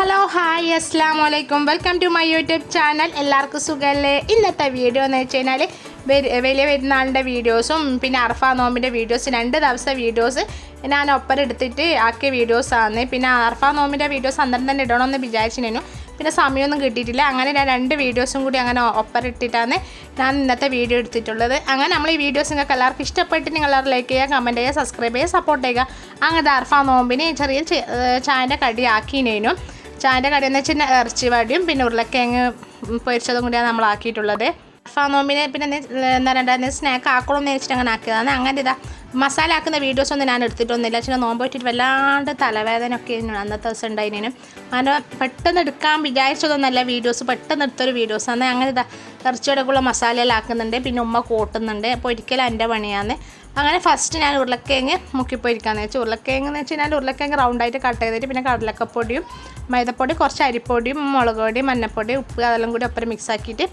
Hello hi അസ്സാം വലൈക്കും welcome to my YouTube channel എല്ലാവർക്കും സുഖമല്ലേ ഇന്നത്തെ വീഡിയോ എന്ന് വെച്ച് കഴിഞ്ഞാൽ വലിയ പെരുന്നാളിന്റെ വീഡിയോസും പിന്നെ അർഫ നോമ്പിന്റെ വീഡിയോസ് രണ്ട് ദിവസത്തെ വീഡിയോസ് ഞാൻ ഒപ്പരം എടുത്തിട്ട് ആക്കിയ വീഡിയോസാണ് പിന്നെ അർഫ നോമ്പിന്റെ വീഡിയോസ് അന്നേരം തന്നെ ഇടണമെന്ന് വിചാരിച്ചിരുന്നു. പിന്നെ സമയമൊന്നും കിട്ടിയിട്ടില്ല. അങ്ങനെ ഞാൻ രണ്ട് വീഡിയോസും കൂടി അങ്ങനെ ഒപ്പരം ഇട്ടിട്ടാണ് ഞാൻ ഇന്നത്തെ വീഡിയോ എടുത്തിട്ടുള്ളത്. അങ്ങനെ നമ്മൾ ഈ വീഡിയോസ് നിങ്ങൾക്ക് എല്ലാവർക്കും ഇഷ്ടപ്പെട്ട് നിങ്ങൾ ലൈക്ക് ചെയ്യുക കമന്റ് ചെയ്യുക സബ്സ്ക്രൈബ് ചെയ്യുക സപ്പോർട്ട് ചെയ്യുക. അങ്ങനെ അർഫ നോമ്പിനെ ചെറിയ ചായന്റെ കടി ആക്കിനേനും. ചായന്റെ കടി എന്ന് വെച്ചാൽ ഇറച്ചി വടിയും പിന്നെ ഉരുളക്കിഴങ്ങ് പൊരിച്ചതും കൂടിയാണ് നമ്മൾ ആക്കിയിട്ടുള്ളത്. അർഫ നോമ്പിന് പിന്നെ എന്ത് പറയുക സ്നാക്ക് ആക്കണം എന്ന് വെച്ചിട്ട് അങ്ങനെ ആക്കിയതാണ്. അങ്ങനെ ഇതാ മസാല ആക്കുന്ന വീഡിയോസ് ഒന്നും ഞാൻ എടുത്തിട്ടൊന്നുമില്ല. ചില നോമ്പ് പറ്റിയിട്ട് വല്ലാണ്ട് തലവേദന ഒക്കെ അന്നത്തെ ദിവസം ഉണ്ടായിരുന്നു അങ്ങനെ പെട്ടെന്ന് എടുക്കാൻ വിചാരിച്ചതൊന്നല്ല വീഡിയോസ് പെട്ടെന്ന് എടുത്തൊരു വീഡിയോസ് ആണ്. അങ്ങനെ ഇതാ ഇറച്ചിയോടൊക്കെയുള്ള മസാലയെല്ലാം ആക്കുന്നുണ്ട്. പിന്നെ ഉമ്മ കൂട്ടുന്നുണ്ട്. അപ്പോൾ ഒരിക്കലും എന്റെ പണിയാണ്. അങ്ങനെ ഫസ്റ്റ് ഞാൻ ഉരുളക്കിഴങ്ങ് മുക്കിപ്പോയിരിക്കാന്ന് വെച്ചാൽ ഉരുളക്കിഴങ്ങ് എന്ന് വെച്ച് കഴിഞ്ഞാൽ ഉരുളക്കിഴങ്ങ് റൗണ്ടായിട്ട് കട്ട് ചെയ്തിട്ട് പിന്നെ കടലക്കപ്പൊടിയും മൈദപ്പൊടി കുറച്ച് അരിപ്പൊടിയും മുളക് പൊടി മഞ്ഞപ്പൊടി ഉപ്പ് അതെല്ലാം കൂടി ഒപ്പം മിക്സ് ആക്കിയിട്ട്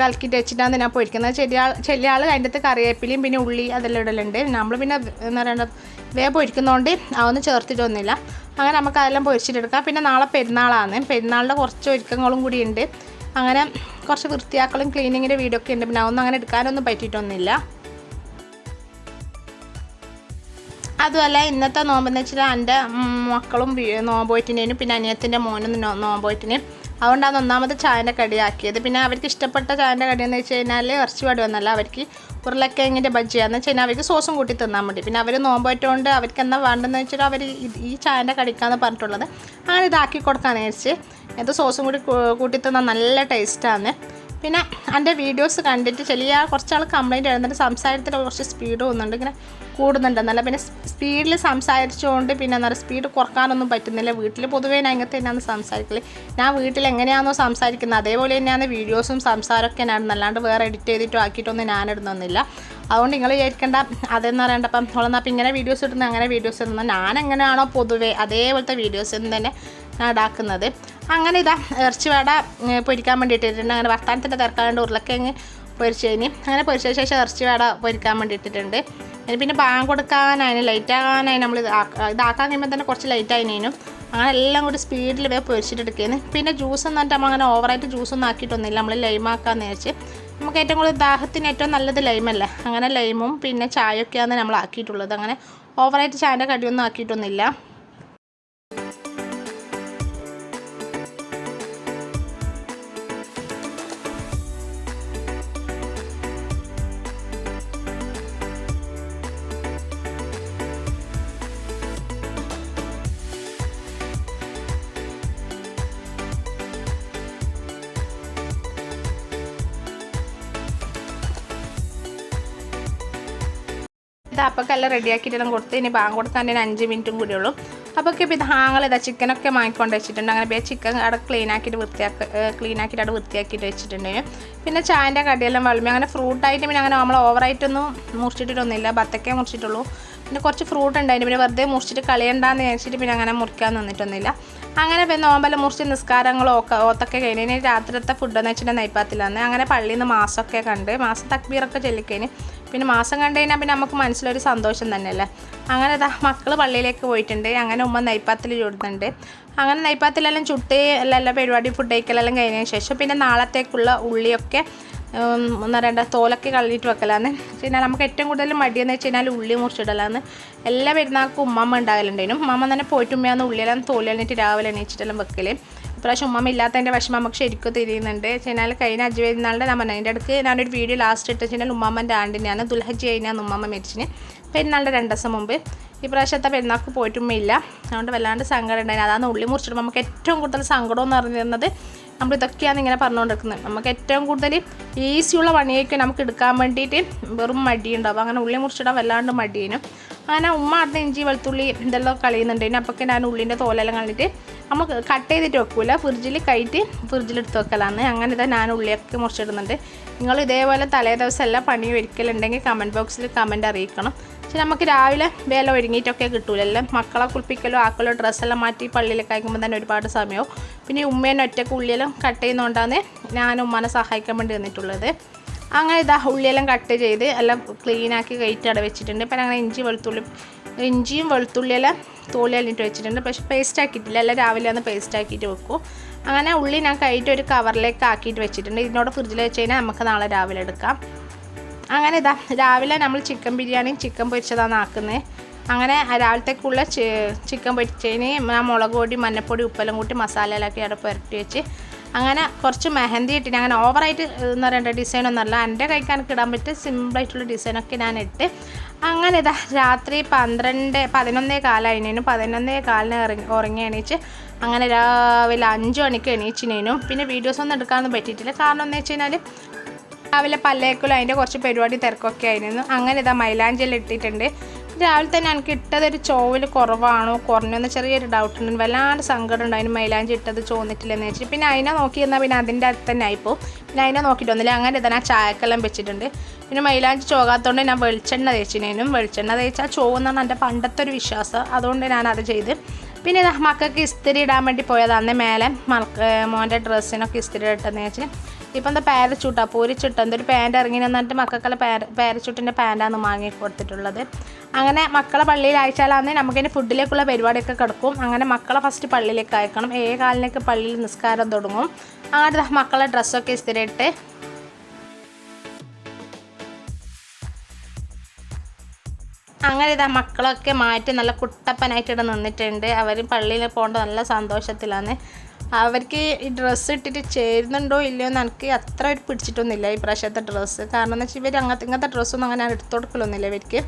കലക്കിയിട്ട് വെച്ചിട്ടാണ് ഞാൻ പൊരിക്കുന്നത് ചെറിയ ആൾ ചെറിയ ആൾ അതിന്റെ അകത്ത് കറിവേപ്പിലയും പിന്നെ ഉള്ളി അതെല്ലാം ഇടലുണ്ട്. നമ്മൾ പിന്നെ എന്താ പറയുക വേ പൊരിക്കുന്നതുകൊണ്ട് അതൊന്നും ചേർത്തിട്ടൊന്നുമില്ല. അങ്ങനെ നമുക്ക് അതെല്ലാം പൊരിച്ചിട്ടെടുക്കാം. പിന്നെ നാളെ പെരുന്നാളാണ്. പെരുന്നാളിന്റെ കുറച്ച് ഒരുക്കങ്ങളും കൂടി ഉണ്ട്. അങ്ങനെ കുറച്ച് വൃത്തിയാക്കലും ക്ലീനിങ്ങിന്റെ വീഡിയോ ഒക്കെ ഉണ്ട്. പിന്നെ അതൊന്നും അങ്ങനെ എടുക്കാനൊന്നും പറ്റിയിട്ടൊന്നുമില്ല. അതുമല്ല ഇന്നത്തെ നോമ്പെന്ന് വെച്ചാൽ എന്റെ മക്കളും നോമ്പോയിട്ടിനേനും പിന്നെ അനിയത്തിന്റെ മോനും നോമ്പോയിട്ടിനും അതുകൊണ്ടാണ് ഒന്നാമത് ചായന്റെ കടിയാക്കിയത്. പിന്നെ അവർക്ക് ഇഷ്ടപ്പെട്ട ചായന്റെ കടി എന്ന് വെച്ച് കഴിഞ്ഞാൽ ഇറച്ചി വടി വന്നല്ല അവർക്ക് ഉരുളക്കിഴങ്ങിന്റെ ബജ്ജിയാന്ന് വെച്ച് കഴിഞ്ഞാൽ അവർക്ക് സോസും കൂട്ടി തിന്നാൽ മതി പിന്നെ അവർ നോമ്പായിട്ടുകൊണ്ട് അവർക്ക് എന്നാ വേണ്ടതെന്ന് വെച്ചാൽ അവർ ഈ ചായന്റെ കടിക്കാന്ന് പറഞ്ഞിട്ടുള്ളത്. അങ്ങനെ ഇതാക്കി കൊടുക്കാന്ന് വെച്ച് ഇത് സോസും കൂടി കൂട്ടി തിന്നാൽ നല്ല ടേസ്റ്റാണ് പിന്നെ എന്റെ വീഡിയോസ് കണ്ടിട്ട് ചെറിയ കുറച്ചാൾ കംപ്ലൈന്റ് എഴുതുന്നുണ്ട് സംസാരത്തിൽ കുറച്ച് സ്പീഡ് പോകുന്നുണ്ട് ഇങ്ങനെ കൂടുന്നുണ്ടെന്നല്ല. പിന്നെ സ്പീഡിൽ സംസാരിച്ചുകൊണ്ട് പിന്നെ എന്താ പറയുക സ്പീഡ് കുറക്കാനൊന്നും പറ്റുന്നില്ല. വീട്ടിൽ പൊതുവേ ഞാൻ ഇങ്ങനത്തെ തന്നെയാണ് സംസാരിക്കൽ. ഞാൻ വീട്ടിൽ എങ്ങനെയാണോ സംസാരിക്കുന്നത് അതേപോലെ തന്നെയാണ് വീഡിയോസും സംസാരമൊക്കെ ഞാൻ അല്ലാണ്ട് വേറെ എഡിറ്റ് ചെയ്തിട്ടോ ആക്കിയിട്ടൊന്നും ഞാൻ ഇടുന്നൊന്നുമില്ല. അതുകൊണ്ട് നിങ്ങൾ വിചാരിക്കേണ്ട അതെന്ന് പറയേണ്ട. അപ്പം അപ്പം ഇങ്ങനെ വീഡിയോസ് ഇടുന്ന അങ്ങനെ വീഡിയോസ് ഇടുന്ന. ഞാൻ എങ്ങനെയാണോ പൊതുവേ അതേപോലത്തെ വീഡിയോസ് തന്നെ ഞാൻ അങ്ങനെ ഇതാ ഇറച്ചി വട പൊരിക്കാൻ വേണ്ടിയിട്ടിട്ടുണ്ട്. അങ്ങനെ വർത്താനത്തിന്റെ തിരക്കാണ്ട് ഉരുളക്കിഴങ്ങ് പൊരിച്ചതിന് അങ്ങനെ പൊരിച്ച ശേഷം ഇറച്ചി വട പൊരിക്കാൻ വേണ്ടിയിട്ടിട്ടുണ്ട്. ഇനി പിന്നെ പാൻ കൊടുക്കാനായി ലൈറ്റ് ആകാനായി നമ്മൾ ഇത് ഇതാക്കാൻ കഴിയുമ്പോൾ തന്നെ കുറച്ച് ലൈറ്റ് ആയതിനും അങ്ങനെ എല്ലാം കൂടി സ്പീഡിൽ വേ പൊരിച്ചിട്ടെടുക്കുകയാണ് പിന്നെ ജ്യൂസ് എന്ന് പറഞ്ഞിട്ട് നമ്മൾ അങ്ങനെ ഓവറായിട്ട് ജ്യൂസൊന്നും ആക്കിയിട്ടൊന്നുമില്ല. നമ്മൾ ലൈമാക്കാന്ന് വെച്ച് നമുക്ക് ഏറ്റവും കൂടുതൽ ദാഹത്തിന് ഏറ്റവും നല്ലത് ലൈമല്ലേ അങ്ങനെ ലൈമും പിന്നെ ചായയൊക്കെയാണ് നമ്മൾ ആക്കിയിട്ടുള്ളത് അങ്ങനെ ഓവറായിട്ട് ചായന്റെ കടിയൊന്നും ആക്കിയിട്ടൊന്നുമില്ല. അപ്പൊക്കെല്ലാം റെഡിയാക്കിയിട്ടെല്ലാം കൊടുത്ത് ഇനി ബാങ്ക് കൊടുക്കാൻ ഒരു അഞ്ച് മിനിറ്റും കൂടി ഉള്ളൂ അപ്പോൾ ഇപ്പോൾ ഹാങ്ങൾ ഇതാ ചിക്കനൊക്കെ വാങ്ങിക്കൊണ്ട് വെച്ചിട്ടുണ്ട്. അങ്ങനെ ബേ ചിക്കൻ അവിടെ ക്ലീൻ ആക്കിയിട്ട് വൃത്തിയാക്കി ക്ലീൻ ആക്കിയിട്ട് അവിടെ വൃത്തിയാക്കിയിട്ട് വെച്ചിട്ടുണ്ടെങ്കിൽ പിന്നെ ചായന്റെ കടിയെല്ലാം വളമി. അങ്ങനെ ഫ്രൂട്ടായിട്ട് പിന്നെ അങ്ങനെ നമ്മൾ ഓവറായിട്ടൊന്നും മുറിച്ചിട്ടിട്ടൊന്നുമില്ല. ബത്തക്കേ മുറിച്ചിട്ടുള്ളൂ. പിന്നെ കുറച്ച് ഫ്രൂട്ട് ഉണ്ടായിരുന്നു. പിന്നെ വെറുതെ മുറിച്ചിട്ട് കളയണ്ടെന്ന് വെച്ചിട്ട് പിന്നെ അങ്ങനെ മുറിക്കാൻ നിന്നിട്ടൊന്നുമില്ല. അങ്ങനെ പിന്നെ നോമ്പല്ല മുറിച്ച് നിസ്കാരങ്ങളോ ഒക്കെ ഓത്തൊക്കെ കഴിഞ്ഞ് രാത്രിത്തെ ഫുഡെന്ന് വെച്ചിട്ടുണ്ടെങ്കിൽ നെയ്പ്പാത്തിലാണ് അങ്ങനെ പള്ളിയിൽ നിന്ന് മാസമൊക്കെ കണ്ട് മാസം തക്ബീറൊക്കെ ചെല്ലിക്കഴിഞ്ഞ് പിന്നെ മാസം കണ്ടു കഴിഞ്ഞാൽ പിന്നെ നമുക്ക് മനസ്സിലൊരു സന്തോഷം തന്നെയല്ലേ? അങ്ങനെ അതാ മക്കൾ പള്ളിയിലേക്ക് പോയിട്ടുണ്ട്. അങ്ങനെ ഉമ്മ നെയ്പ്പാത്തിൽ ചുടുന്നുണ്ട്. അങ്ങനെ നെയ്പ്പാത്തിലെല്ലാം ചുട്ട് എല്ലാ പരിപാടി ഫുഡ് കഴിക്കലെല്ലാം കഴിഞ്ഞതിന് ശേഷം പിന്നെ നാളത്തേക്കുള്ള ഉള്ളിയൊക്കെ എന്താ പറയണ്ട തോലൊക്കെ കളഞ്ഞിട്ട് വെക്കലാന്ന്. പിന്നെ നമുക്ക് ഏറ്റവും കൂടുതൽ മടിയെന്ന് വെച്ച് കഴിഞ്ഞാൽ ഉള്ളി മുറിച്ചിടലാന്ന്. എല്ലാ പെരുന്നാൾക്കും ഉമ്മമ്മ ഉണ്ടാകലുണ്ടേനും ഉമ്മമ്മ തന്നെ പോയിട്ട് ഉമ്മയാന്ന് ഉള്ളിയെല്ലാം തോലെണ്ണിട്ട് രാവിലെ എണീച്ചിട്ടെല്ലാം വെക്കൽ ഇപ്രാവശ്യം ഇല്ലാത്ത ഇല്ലാത്തതിന്റെ വിഷമം നമുക്ക് ശരിക്കും തിരിയുന്നുണ്ട്. ചെന്നാൽ കഴിഞ്ഞ അജ് പെരുന്നാളിന്റെ ഞാൻ പറഞ്ഞു അതിന്റെ അടുക്ക് ഞാനൊരു വീഡിയോ ലാസ്റ്റ് ഇട്ട്. വെച്ചാൽ ഉമ്മാമ്മന്റെ ആണ്ടിനെയാണ് ദുൽഹജ് കഴിഞ്ഞാൽ ഉമ്മാമ്മ മരിച്ചിന് പെരുന്നാളിന്റെ രണ്ട് ദിവസം മുമ്പ് ഇപ്രാവശ്യത്തെ പെരുന്നാൾക്ക് പോയിട്ടുമില്ല അതുകൊണ്ട് വല്ലാണ്ട് സങ്കടം ഉണ്ടായിരുന്നു അതാണ് ഉള്ളി മുറിച്ചിട്ട് നമുക്ക് ഏറ്റവും കൂടുതൽ സങ്കടം എന്ന് പറഞ്ഞിരുന്നത് നമ്മൾ ഇതൊക്കെയാണ് ഇങ്ങനെ പറഞ്ഞുകൊണ്ടിരിക്കുന്നത് നമുക്ക് ഏറ്റവും കൂടുതൽ ഈസിയുള്ള പണിയൊക്കെ നമുക്ക് എടുക്കാൻ വേണ്ടിയിട്ട് വെറും മടിയുണ്ടാവും. അങ്ങനെ ഉള്ളി മുറിച്ചിടാൻ വല്ലാണ്ട് മടിയേനും. അങ്ങനെ ഉമ്മ അടുത്ത് ഇഞ്ചി വെളുത്തുള്ളി ഇതെല്ലാം കളയുന്നുണ്ടായിരുന്നു അപ്പൊക്കെ ഞാൻ ഉള്ളിന്റെ തോലെല്ലാം കളഞ്ഞിട്ട് നമ്മൾ കട്ട് ചെയ്തിട്ട് വെക്കൂല. ഫ്രിഡ്ജിൽ കയറ്റി ഫ്രിഡ്ജിലെടുത്ത് വെക്കലാണ്. അങ്ങനെ ഇതാ ഞാൻ ഉള്ളിയൊക്കെ മുറിച്ചിടുന്നുണ്ട്. നിങ്ങൾ ഇതേപോലെ തലേ ദിവസം എല്ലാം പണി ഒരിക്കലുണ്ടെങ്കിൽ കമന്റ് ബോക്സിൽ കമന്റ് അറിയിക്കണം. പക്ഷെ നമുക്ക് രാവിലെ വേല ഒരുങ്ങിയിട്ടൊക്കെ കിട്ടൂലല്ലോ മക്കളെ കുളിപ്പിക്കലോ ആക്കലോ ഡ്രസ്സെല്ലാം മാറ്റി പള്ളിയിലേക്ക് അയക്കുമ്പോൾ തന്നെ ഒരുപാട് സമയവും. പിന്നെ ഉമ്മേനെ ഒറ്റയ്ക്ക് ഉള്ളിയെല്ലാം കട്ട് ചെയ്യുന്നതുകൊണ്ടാണ് ഞാൻ ഉമ്മനെ സഹായിക്കാൻ വേണ്ടി വന്നിട്ടുള്ളത് അങ്ങനെ ഇതാ ഉള്ളിയെല്ലാം കട്ട് ചെയ്ത് എല്ലാം ക്ലീനാക്കി കയറ്റി അട വെച്ചിട്ടുണ്ട്. ഇപ്പം അങ്ങനെ ഇഞ്ചി വെളുത്തുള്ളി ഇഞ്ചിയും വെളുത്തുള്ളിയെല്ലാം തോലി അല്ലിട്ട് വെച്ചിട്ടുണ്ട്. പക്ഷേ പേസ്റ്റ് ആക്കിയിട്ടില്ല. എല്ലാം രാവിലെ ഒന്ന് പേസ്റ്റ് ആക്കിയിട്ട് വെക്കും. അങ്ങനെ ഉള്ളി ഞാൻ കഴിഞ്ഞിട്ട് ഒരു കവറിലേക്ക് ആക്കിയിട്ട് വെച്ചിട്ടുണ്ട്. ഇതിനോട് ഫ്രിഡ്ജിൽ വെച്ച് കഴിഞ്ഞാൽ നമുക്ക് നാളെ രാവിലെ എടുക്കാം. അങ്ങനെ ഇതാ രാവിലെ നമ്മൾ ചിക്കൻ ബിരിയാണിയും ചിക്കൻ പൊരിച്ചതാണ് ആക്കുന്നത്. അങ്ങനെ രാവിലത്തേക്കുള്ള ചിക്കൻ പൊരിച്ചതിന് മുളക് പൊടി മഞ്ഞപ്പൊടി ഉപ്പെല്ലാം കൂട്ടി മസാലയിലാക്കി അവിടെ പുരട്ടി വെച്ച് അങ്ങനെ കുറച്ച് മെഹന്തി ഇട്ടിട്ട് അങ്ങനെ ഓവറായിട്ട് എന്ന് പറയേണ്ട ഡിസൈനൊന്നുമല്ല എന്റെ കഴിക്കാൻ ഇടാൻ പറ്റിയ സിമ്പിളായിട്ടുള്ള ഡിസൈനൊക്കെ ഞാൻ ഇട്ട് അങ്ങനെ ഇതാ രാത്രി പന്ത്രണ്ട് പതിനൊന്നേ കാലമായിരുന്നു പതിനൊന്നേ കാലിന് ഇറങ്ങി ഉറങ്ങി എണീച്ച് അങ്ങനെ രാവിലെ അഞ്ച് മണിക്ക് എണീച്ചിനേനും. പിന്നെ വീഡിയോസ് ഒന്നും എടുക്കാനൊന്നും പറ്റിയിട്ടില്ല. കാരണം എന്ന് വെച്ച് കഴിഞ്ഞാൽ രാവിലെ പല്ലേക്കലും അതിന്റെ കുറച്ച് പരിപാടി തിരക്കൊക്കെ ആയിരുന്നു. അങ്ങനെ ഇതാ മൈലാഞ്ചെല്ലാം ഇട്ടിട്ടുണ്ട്. രാവിലെ തന്നെ എനിക്ക് ഇട്ടതൊരു ചോവൽ കുറവാണോ കുറഞ്ഞെന്ന് ചെറിയൊരു ഡൗട്ട് ഉണ്ട്. വല്ലാണ്ട് സങ്കടം ഉണ്ട്. അതിന് മൈലാഞ്ചി ഇട്ടത് ചോന്നിട്ടില്ലെന്ന് വെച്ചിട്ട് പിന്നെ അതിനെ നോക്കി എന്നാൽ പിന്നെ അതിന്റെ അടുത്ത് തന്നെ ആയിപ്പോൾ പിന്നെ അതിനെ നോക്കിയിട്ടൊന്നുമില്ല അങ്ങനെ ഇതാ ഞാൻ ചായക്കെല്ലാം വെച്ചിട്ടുണ്ട്. പിന്നെ മൈലാഞ്ചി ചോകാത്തതുകൊണ്ട് ഞാൻ വെളിച്ചെണ്ണ തേച്ചിനേനും വെളിച്ചെണ്ണ തേച്ചാൽ ചോവെന്നാണ് എന്റെ പണ്ടത്തെ ഒരു വിശ്വാസം. അതുകൊണ്ട് ഞാൻ അത് ചെയ്ത്. പിന്നെ മക്കൾക്ക് ഇസ്തിരി ഇടാൻ വേണ്ടി പോയതാണ് മേലെ മക്ക മോന്റെ ഡ്രസ്സിനൊക്കെ ഇസ്തിരി ഇട്ടെന്ന് വെച്ച് ഇപ്പം എന്താ പാരച്ചൂട്ടാ? പൂരിച്ചിട്ട് എന്തൊരു പാന്റ് ഇറങ്ങി എന്നിട്ട് മക്കൾക്കുള്ള പാര പാരച്ചൂട്ടിന്റെ പാന്റാണ് വാങ്ങി കൊടുത്തിട്ടുള്ളത്. അങ്ങനെ മക്കളെ പള്ളിയിൽ അയച്ചാലാന്ന് നമുക്കിനി ഫുഡിലേക്കുള്ള പരിപാടിയൊക്കെ കിടക്കും. അങ്ങനെ മക്കളെ ഫസ്റ്റ് പള്ളിയിലേക്ക് അയക്കണം. ഏ കാലിലേക്ക് പള്ളിയിൽ നിസ്കാരം തുടങ്ങും. അങ്ങനെ മക്കളെ ഡ്രസ്സൊക്കെ ഇട്ട് അങ്ങനെ ഇതാ മക്കളൊക്കെ മാറ്റി നല്ല കുട്ടപ്പനായിട്ട് ഇവിടെ നിന്നിട്ടുണ്ട്. അവർ പള്ളിയിൽ പോകേണ്ട നല്ല സന്തോഷത്തിലാണ് അവർക്ക് ഈ ഡ്രസ്സ് ഇട്ടിട്ട് ചേരുന്നുണ്ടോ ഇല്ലയോ എന്ന് എനിക്ക് അത്ര ഒരു പിടിച്ചിട്ടൊന്നുമില്ല ഈ പ്രാവശ്യത്തെ ഡ്രസ്സ് കാരണം എന്ന് വെച്ചാൽ ഇവർ അങ്ങനത്തെ ഇങ്ങനത്തെ ഡ്രസ്സൊന്നും അങ്ങനെ എടുത്തു കൊടുക്കലൊന്നുമില്ല ഇവർക്ക്.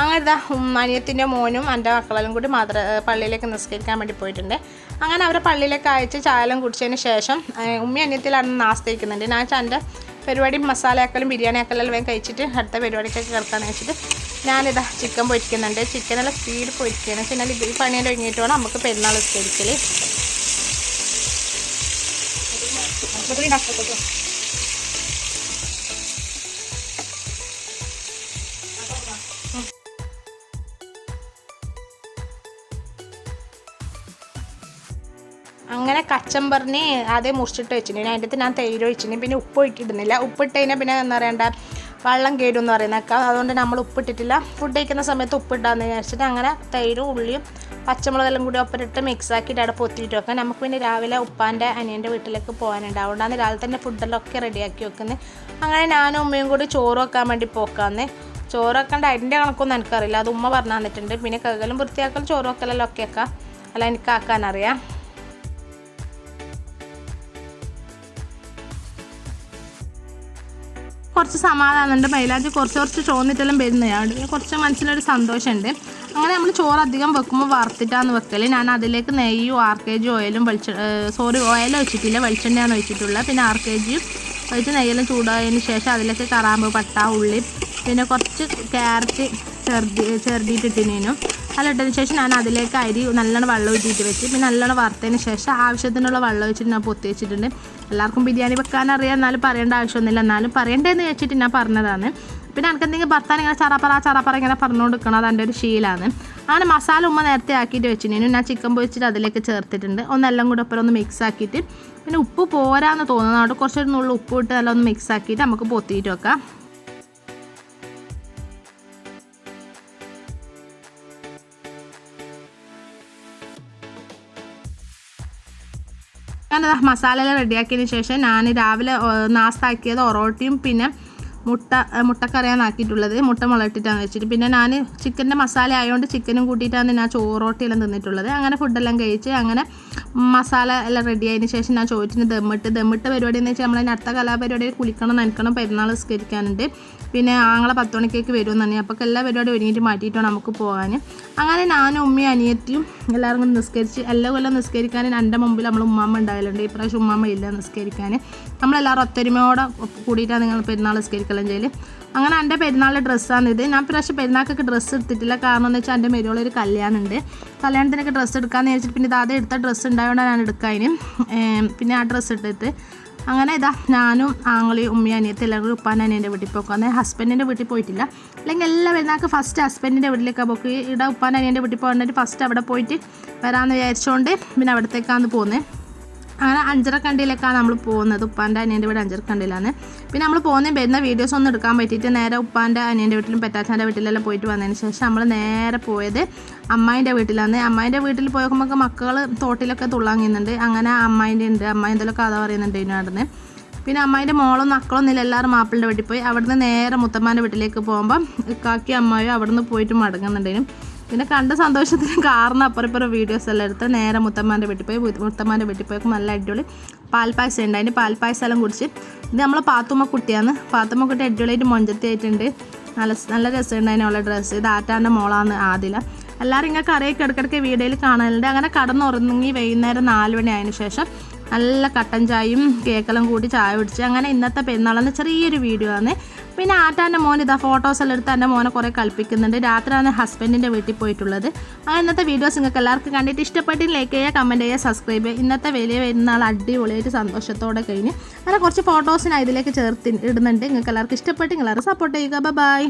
അങ്ങനെ ഇതാ അനിയത്തിന്റെ മോനും എന്റെ മക്കളെല്ലാം കൂടി മാത്ര പള്ളിയിലേക്ക് നിസ്കരിക്കാൻ വേണ്ടി പോയിട്ടുണ്ട്. അങ്ങനെ അവരെ പള്ളിയിലേക്ക് അയച്ച് ചായലും കുടിച്ചതിന് ശേഷം ഉമ്മി അനിയത്തിലാണ് നാസ്തയിക്കുന്നുണ്ട്. ഞാൻ എന്റെ പരിപാടി മസാലയാക്കലും ബിരിയാണി ആക്കലെല്ലാം വേഗം കഴിച്ചിട്ട് അടുത്ത പരിപാടിക്കൊക്കെ കിടക്കാന്ന് വെച്ചിട്ട് ഞാനിതാ ചിക്കൻ പൊരിക്കുന്നുണ്ട്. ചിക്കനെല്ലാം സ്പീഡ് പൊരിക്കുകയാണ് വെച്ചാൽ ഈ പണിയെല്ലാം ഒരുങ്ങിയിട്ട് വേണം നമുക്ക് പെരുന്നാൾ നിസ്കരിക്കൽ അങ്ങനെ കച്ചമ്പറിന് ആദ്യം മുറിച്ചിട്ട് വെച്ചിട്ടുണ്ട് അതിന്റെ അകത്ത് ഞാൻ തൈര് ഒഴിച്ചിന്. പിന്നെ ഉപ്പ് ഒഴിക്കിടുന്നില്ല. ഉപ്പിട്ടതിനെ പിന്നെ എന്താ പറയണ്ട? വെള്ളം കേടും എന്ന് പറയുന്നതൊക്കെ അതുകൊണ്ട് നമ്മൾ ഉപ്പിട്ടിട്ടില്ല. ഫുഡ് കഴിക്കുന്ന സമയത്ത് ഉപ്പിട്ടാന്ന് വിചാരിച്ചിട്ട് അങ്ങനെ തൈരും ഉള്ളിയും പച്ചമുളകെല്ലാം കൂടി ഒപ്പരിട്ട് മിക്സ് ആക്കിയിട്ട് അവിടെ പൊത്തിയിട്ട് വെക്കാം. നമുക്ക് പിന്നെ രാവിലെ ഉപ്പാന്റെ അനിയന്റെ വീട്ടിലേക്ക് പോകാനുണ്ട്. അതുകൊണ്ടാണ് രാവിലെ തന്നെ ഫുഡെല്ലാം ഒക്കെ റെഡിയാക്കി വെക്കുന്നത് അങ്ങനെ ഞാനും ഉമ്മയും കൂടി ചോറ് വെക്കാൻ വേണ്ടി പോക്കാന്ന്. ചോറ് വെക്കേണ്ട അതിന്റെ കണക്കൊന്നും എനിക്കറിയില്ല. അത് ഉമ്മ പറഞ്ഞു തന്നിട്ടുണ്ട്. പിന്നെ കകലും വൃത്തിയാക്കലും ചോറ് വെക്കലെല്ലാം ഒക്കെ ആക്കാം. അല്ല എനിക്ക് ആക്കാനറിയാം. കുറച്ച് സമാധാനമുണ്ട്. മൈലാഞ്ചി കുറച്ച് കുറച്ച് ചോന്നിട്ടെല്ലാം വരുന്നതാണ് കുറച്ച് മനസ്സിലൊരു സന്തോഷമുണ്ട്. അങ്ങനെ നമ്മൾ ചോറ് അധികം വെക്കുമ്പോൾ വറുത്തിട്ടാണ് വെക്കൽ ഞാൻ അതിലേക്ക് നെയ്യും ആർ കെ ജി ഓയിലും വെളിച്ച സോറി ഓയിൽ വെച്ചിട്ടില്ല വെളിച്ചെണ്ണയാണ് ഒഴിച്ചിട്ടുള്ളത്. പിന്നെ ആർ കെ ജിയും ഒഴിച്ച് നെയ്യെല്ലാം ചൂടായതിന് ശേഷം അതിലേക്ക് കറാമ്പ് പട്ട ഉള്ളി പിന്നെ കുറച്ച് ക്യാരറ്റ് ചെറുതി ചെറുതിയിട്ടിട്ടിനേനും അതെല്ലാം ഇട്ടതിന് ശേഷം ഞാൻ അതിലേക്ക് അരി നല്ലോണം വെള്ളം ഒഴിച്ചിട്ട് വെച്ച് പിന്നെ നല്ലോണം വറുത്തതിന് ശേഷം ആവശ്യത്തിനുള്ള വെള്ളം വെച്ചിട്ട് ഞാൻ പൊത്തി വെച്ചിട്ടുണ്ട്. എല്ലാവർക്കും ബിരിയാണി വെക്കാൻ അറിയാം എന്നാലും പറയേണ്ട ആവശ്യമൊന്നുമില്ല. എന്നാലും പറയണ്ടേന്ന് വെച്ചിട്ട് ഞാൻ പറഞ്ഞതാണ്. പിന്നെ എനിക്ക് എന്തെങ്കിലും ഭർത്താൻ ഇങ്ങനെ ചറപ്പറ ചറപ്പറ ഇങ്ങനെ പറഞ്ഞു കൊടുക്കണം അത് ഒരു ശീലമാണ് അങ്ങനെ മസാല ഉമ്മ നേരത്തെ ആക്കിയിട്ട് വെച്ചിട്ടുണ്ടെങ്കിൽ ഞാൻ ചിക്കൻ പൊരിച്ചിട്ട് അതിലേക്ക് ചേർത്തിട്ടുണ്ട്. ഒന്നെല്ലാം കൂടെ ഒപ്പം ഒന്ന് മിക്സ് ആക്കിയിട്ട്. പിന്നെ ഉപ്പ് പോരാന്ന് തോന്നുന്നതുകൊണ്ട് കുറച്ചൊരു നുള്ളു ഉപ്പ് ഇട്ട് നല്ല ഒന്ന് മിക്സ് ആക്കിയിട്ട് നമുക്ക് പൊത്തിയിട്ട് വെക്കാം. ഞാൻ മസാലയെല്ലാം റെഡിയാക്കിയതിന് ശേഷം ഞാൻ രാവിലെ നാസ്താക്കിയത് ഒറോട്ടിയും പിന്നെ മുട്ട മുട്ടക്കറിയാണ് ആക്കിയിട്ടുള്ളത്. മുട്ട മുളട്ടിട്ടാണ് വെച്ചിട്ട്. പിന്നെ ഞാൻ ചിക്കന്റെ മസാല ആയതുകൊണ്ട് ചിക്കനും കൂട്ടിയിട്ടാണ് ഞാൻ ചോറോട്ടിയെല്ലാം തിന്നിട്ടുള്ളത്. അങ്ങനെ ഫുഡെല്ലാം കഴിച്ച് അങ്ങനെ മസാല എല്ലാം റെഡി ആയതിനു ശേഷം ഞാൻ ചോദിച്ചിട്ട് ദമ്മിട്ട്. ദമ്മിട്ട പരിപാടി എന്ന് വെച്ചാൽ നമ്മളെ അടുത്ത കലാപരിപാടിയിൽ കുളിക്കണം നനക്കണം പെരുന്നാൾ നിസ്കരിക്കാനുണ്ട്. പിന്നെ ആങ്ങളെ പത്ത് മണിക്കേക്ക് വരുമെന്ന് തന്നെ അപ്പോൾ എല്ലാ പരിപാടി ഒരുങ്ങിയിട്ട് മാറ്റിയിട്ടാണ് നമുക്ക് പോകാൻ അങ്ങനെ ഞാനും ഉമ്മയും അനിയത്തിയും എല്ലാവരും കൂടി നിസ്കരിച്ച് എല്ലാ കൊല്ലം നിസ്കരിക്കാൻ എന്റെ മുമ്പിൽ നമ്മൾ ഉമ്മാമ്മ ഉണ്ടാകലുണ്ട് ഇപ്രാവശ്യം ഉമ്മാമ്മ ഇല്ല നിസ്കരിക്കാൻ. നമ്മളെല്ലാവരും ഒത്തൊരുമയോടെ കൂടിയിട്ടാണ് നിങ്ങൾ പെരുന്നാൾ നിസ്കരിക്കലും ചെയ്യൽ അങ്ങനെ എന്റെ പെരുന്നാളിന്റെ ഡ്രസ്സാണ് ഇത്. ഞാൻ പ്രാവശ്യം പെരുന്നാൾക്കൊക്കെ ഡ്രസ്സ് എടുത്തിട്ടില്ല. കാരണം എന്ന് വെച്ചാൽ എന്റെ ഒരു കല്യാണമുണ്ട്. കല്യാണത്തിനൊക്കെ ഡ്രസ്സ് എടുക്കാമെന്ന് വിചാരിച്ചിട്ട് പിന്നെ ഇത് ആദ്യം എടുത്ത ഡ്രസ്സ് ഉണ്ടായതുകൊണ്ടാണ് ഞാൻ എടുക്കാതിന് പിന്നെ ആ ഡ്രസ്സ് എടുത്തിട്ട് അങ്ങനെ ഇതാ ഞാനും ആങ്ങളി ഉമ്മി അനിയത്തി എല്ലാവരും ഉപ്പാൻ അനിയന്റെ വീട്ടിൽ പോക്കും. ഹസ്ബൻഡിന്റെ വീട്ടിൽ പോയിട്ടില്ല. അല്ലെങ്കിൽ എല്ലാ പെരുന്നാൾക്ക് ഫസ്റ്റ് ഹസ്ബൻഡിന്റെ വീട്ടിലേക്കാണ് പോക്ക്. ഇവിടെ ഉപ്പാൻ അനിയന്റെ വീട്ടിൽ പോകേണ്ടിട്ട് ഫസ്റ്റ് അവിടെ പോയിട്ട് വരാമെന്ന് വിചാരിച്ചുകൊണ്ട് പിന്നെ അവിടത്തേക്കാണ് പോകുന്നത് അങ്ങനെ അഞ്ചരക്കണ്ടിയിലേക്കാണ് നമ്മൾ പോകുന്നത്. ഉപ്പാന്റെ അനിയന്റെ വീട് അഞ്ചരക്കണ്ടിയിലാണ്. പിന്നെ നമ്മൾ പോകുന്ന വരുന്ന വീഡിയോസ് ഒന്നും എടുക്കാൻ പറ്റിയിട്ട് നേരെ ഉപ്പാന്റെ അനിയന്റെ വീട്ടിലും പെറ്റാച്ചാന്റെ വീട്ടിലെല്ലാം പോയിട്ട് വന്നതിന് ശേഷം നമ്മൾ നേരെ പോയത് അമ്മായിന്റെ വീട്ടിലാണ്. അമ്മായിന്റെ വീട്ടിൽ പോയി നോക്കുമ്പോൾ മക്കൾ തോട്ടിലൊക്കെ തുള്ളാങ്ങിയുന്നുണ്ട്. അങ്ങനെ അമ്മായിന്റെ ഉണ്ട് അമ്മായി എന്തെങ്കിലും കഥ പറയുന്നുണ്ട് ഇതിന് നടന്ന് പിന്നെ അമ്മായിന്റെ മോളും മക്കളൊന്നും ഇല്ല എല്ലാവരും മാപ്പിളിന്റെ വീട്ടിൽ പോയി. അവിടുന്ന് നേരെ മുത്തമ്മാന്റെ വീട്ടിലേക്ക് പോകുമ്പോൾ കാക്കി അമ്മായും അവിടുന്ന് പോയിട്ട് മടങ്ങുന്നുണ്ടേനും പിന്നെ കണ്ട സന്തോഷത്തിന് കാരണം അപ്പുറപ്പുറം വീഡിയോസ് എല്ലാം എടുത്ത് നേരെ മുത്തമ്മാന്റെ വീട്ടിൽ പോയി. മുത്ത- മുത്തമ്മാന്റെ വീട്ടിൽ നല്ല അടിപൊളി പാൽപ്പായസം ഉണ്ട്. അതിന്റെ പാൽപ്പായസം എല്ലാം കുടിച്ച് ഇത് നമ്മളെ പാത്തുമ്മ കുട്ടിയാണ്. പാത്തുമ്മ കുട്ടി അടിപൊളിയായിട്ട് മൊഞ്ചത്തി ആയിട്ടുണ്ട് നല്ല നല്ല രസമുണ്ട് അതിനുള്ള ഡ്രസ്സ് ഇത് ആറ്റാന്റെ മോളാണ് ആദില. എല്ലാവരും ഇങ്ങനെ കറിയൊക്കെ ഇടയ്ക്കിടയ്ക്ക് വീഡിയോയിൽ കാണലുണ്ട്. അങ്ങനെ കടന്നുറങ്ങി വൈകുന്നേരം നാല് മണി ആയതിനു ശേഷം നല്ല കട്ടൻ ചായയും കേക്കെല്ലാം കൂട്ടി ചായ പിടിച്ച് അങ്ങനെ ഇന്നത്തെ പെരുന്നാളെന്ന് ചെറിയൊരു വീഡിയോ ആണ്. പിന്നെ ആറ്റാന്റെ മോൻ ഇതാ ഫോട്ടോസ് എല്ലാം എടുത്ത് എന്റെ മോനെ കുറേ കളിപ്പിക്കുന്നുണ്ട്. രാത്രിയാണ് ഹസ്ബൻഡിന്റെ വീട്ടിൽ പോയിട്ടുള്ളത്. ആ ഇന്നത്തെ വീഡിയോസ് നിങ്ങൾക്ക് എല്ലാവർക്കും കണ്ടിട്ട് ഇഷ്ടപ്പെട്ടിട്ട് ലൈക്ക് ചെയ്യുക കമന്റ് ചെയ്യുക സബ്സ്ക്രൈബ് ചെയ്യുക. ഇന്നത്തെ വലിയ പെരുന്നാൾ അടിപൊളിയായിട്ട് സന്തോഷത്തോടെ കഴിഞ്ഞ്. അങ്ങനെ കുറച്ച് ഫോട്ടോസിന് ഇതിലേക്ക് ചേർത്ത് ഇടുന്നുണ്ട്. നിങ്ങൾക്ക് എല്ലാവർക്കും ഇഷ്ടപ്പെട്ട് എല്ലാവരും സപ്പോർട്ട് ചെയ്യുക. ബൈ